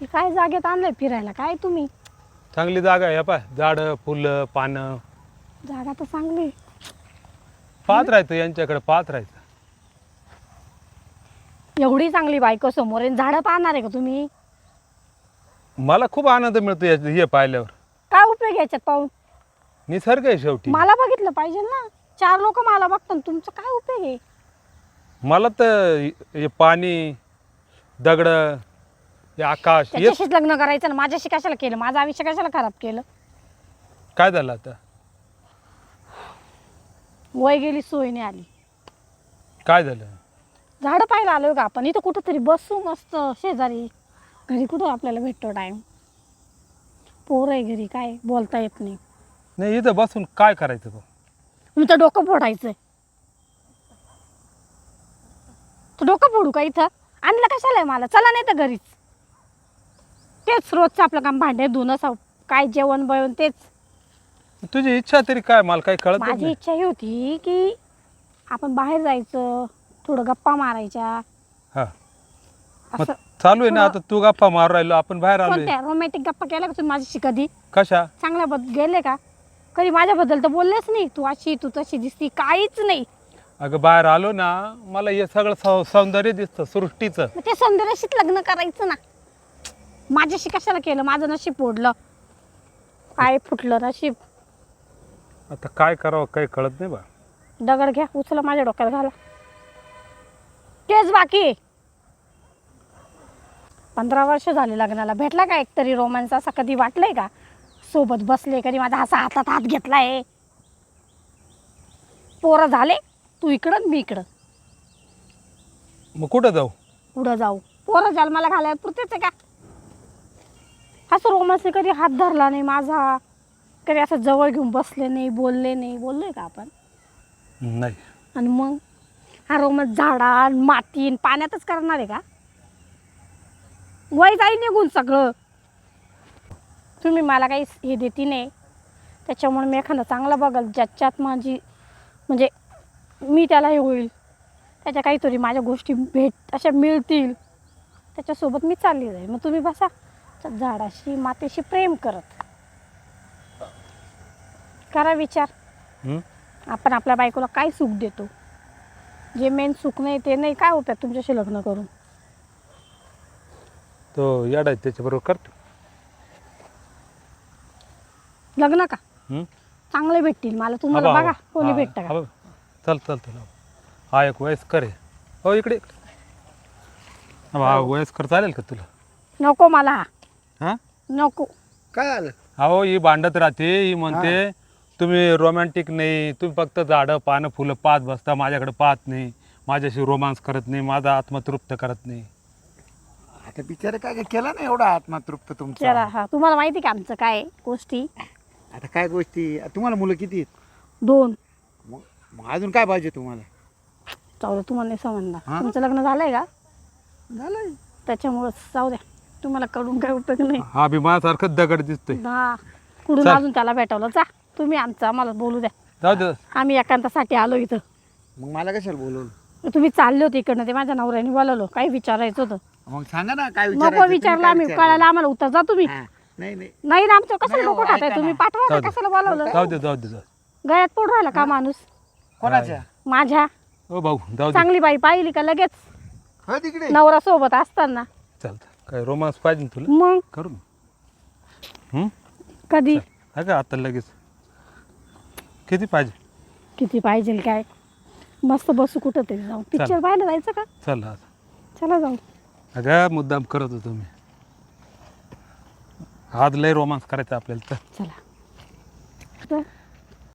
हे काय जागेत आणलंय फिरायला? काय तुम्ही? चांगली जागा आहे पा झाडं फुलं पानं. जागा तर चांगली पाहत राहायचं यांच्याकडे पाहत राहायचं. एवढी चांगली बायको समोर आहे झाडं पाहणार आहे का तुम्ही? मला खूप आनंद मिळतो हे पाहिल्यावर. काय उपयोग याच्यात पाहून? निसर्ग आहे शेवटी. मला बघितलं पाहिजे ना. चार लोक मला बघतात तुमचं काय उपयोग आहे? मला तर हे पाणी दगड हे आकाश हे त्याच्याशीच लग्न करायचं ना माझ्याशी कशाला केलं? माझं आयुष्य कशाला खराब केलं? काय झालं आता? वय गेली सोय नाही आली. काय झालं? झाडं पाहायला आलोय का आपण? इथं कुठंतरी बसू मस्त शेजारी. घरी कुठं आपल्याला भेटतो टाइम पोर आहे घरी काय बोलता येत नाही. नाही इथं बसून काय करायचं बा नुसतं डोकं फोडायचंय. तर डोकं फोडू का इथं? आणलं कशाला आहे मला? चला नाही तर घरीच. तेच रोजचं आपलं काम भांडे धुणं साव काय जेवण बवण तेच. तुझी इच्छा तरी काय? मला काही कळत माझी नाही इच्छा ही होती की आपण बाहेर जायचं थोडं गप्पा मारायच्या. हा. मग असं चालू आहे ना आता तू गप्पा मारू राहिलो आपण बाहेर आलोय. कोणत्या रोमॅन्टिक गप्पा केल्या का तुम्ही माझ्याशी कधी? कशा? चांगल्या बद गेले का? कधी माझ्याबद्दल तर बोललेच नाही. तू अशी तू तशी दिसती काहीच नाही. अगं बाहेर आलो ना मला हे सगळं सौ सौंदर्य दिसतं सृष्टीचं. मग ते सौंदर्याशीच लग्न करायचं ना. माझ्याशी कशाला केलं? माझं नशीब फोडलं. काय फुटलं नशीब. आता काय करावं काही कळत नाही बा. दगड घ्या उचला माझ्या डोक्यात घाला. तेच बाकी. आहे. पंधरा वर्ष झाले लग्नाला. भेटला का एकतरी रोमांस असा कधी वाटलंय का? सोबत बसले कधी माझा असा हातात हात घेतलाय. पोरं झाले तू इकडं मी इकडं. मग कुठं जाऊ? पुढं जाऊ. पोरं जन्माला घालाय पुरतेच आहे का? असं रोमांसने कधी हात धरला नाही माझा कधी असं जवळ घेऊन बसले नाही बोलले नाही. बोललोय का आपण? नाही. आणि मग? हा रोमच झाडा माती आणि पाण्यातच करणार आहे का? वय जाई निघून सगळं. तुम्ही मला काही हे देती नाही. त्याच्यामुळे मी एखादं चांगलं बघल ज्याच्यात माझी म्हणजे मी त्याला हे होईल. त्याच्या काहीतरी माझ्या गोष्टी भेट अशा मिळतील. त्याच्यासोबत मी चालली जाईल. मग तुम्ही बसा. त्या झाडाशी मातीशी प्रेम करत. करा विचार. हं? आपण आपल्या बायकोला काय सुख देतो? जे मेन सुख नाही ते नाही काय उपयोग तुमच्याशी लग्न करून? तो याडा आहे त्याच्याबरोबर करतो. लग्न का? हं? चांगले भेटतील. मला तुम्हाला बघा कोणी हा, भेटतं का? चल चल चल. हा एक वयस्कर आहे. हो इकडे इकडे. हा वयस्कर चालेल का तुला? नको मला. हा हा? नको. काय आलं अहो ही भांडत राहते ही म्हणते तुम्ही रोमॅन्टिक नाही तुम्ही फक्त झाडं पानं फुलं पाहत बसता माझ्याकडे पाहत नाही. माझ्याशी रोमांस करत नाही माझा आत्मतृप्त करत नाही. आता बिचारे काय काय केलं ना एवढा आत्मातृप्त चला तुमचा हा. तुम्हाला माहिती का आमचं काय आहे गोष्टी? आता काय गोष्टी? तुम्हाला मुलं किती आहेत? दोन. मग मग अजून काय पाहिजे तुम्हाला? जाऊ द्या तुम्हाला नाही समजणार. हा? तुमचं लग्न झालंय का? झालंय. त्याच्यामुळं जाऊ द्या. तुम्हाला कडून काय उपयोग नाही. हा बी माझ्यासारखंच दगड दिसतोय. हा कुठून चल. अजून त्याला भेटवलं? जा तुम्ही आमचं आम्हाला बोलू द्या. जाऊ दे. आम्ही एकांतासाठी आलो इथं. मग मला कशाला बोलवलं? तुम्ही चालले होते इकडनं ते माझ्या नवऱ्याने बोलवलं. काही विचारायचं होतं. मग सांगा ना काय नको विचारायचं तुम्ही विचारलं काय आम्ही? कळायला आम्हाला उत्तर. जा तुम्ही. हा, नाही नाही. नाही ना आमचं कसं नाही हो, ऐका तुम्ही? ना. पाठवा ना, दे. कशाला बोलवलं? जाऊ दे जाऊ दे जाऊ दे. गळ्यात पडून राहिला का माणूस? कोणाच्या? माझ्या. ओ भाऊ जाऊ दे. चांगली बाई पाहिली का लगेच? हो तिकडे. नवरा सोबत असताना. चालतं काय रोमांस पाहिजे ना तुला? मग? करू ना हं? कधी? हा का आता लगेच. किती पाहिजे? किती पाहिजे काय? मस्त बसू कुठं तरी जाऊ. पिक्चर पाहायला जायचं का? चल आता. चला जाऊ. अगं मुद्दाम करत होतो मी. आज लय रोमांस करायचा आपल्याला तर. चला. तर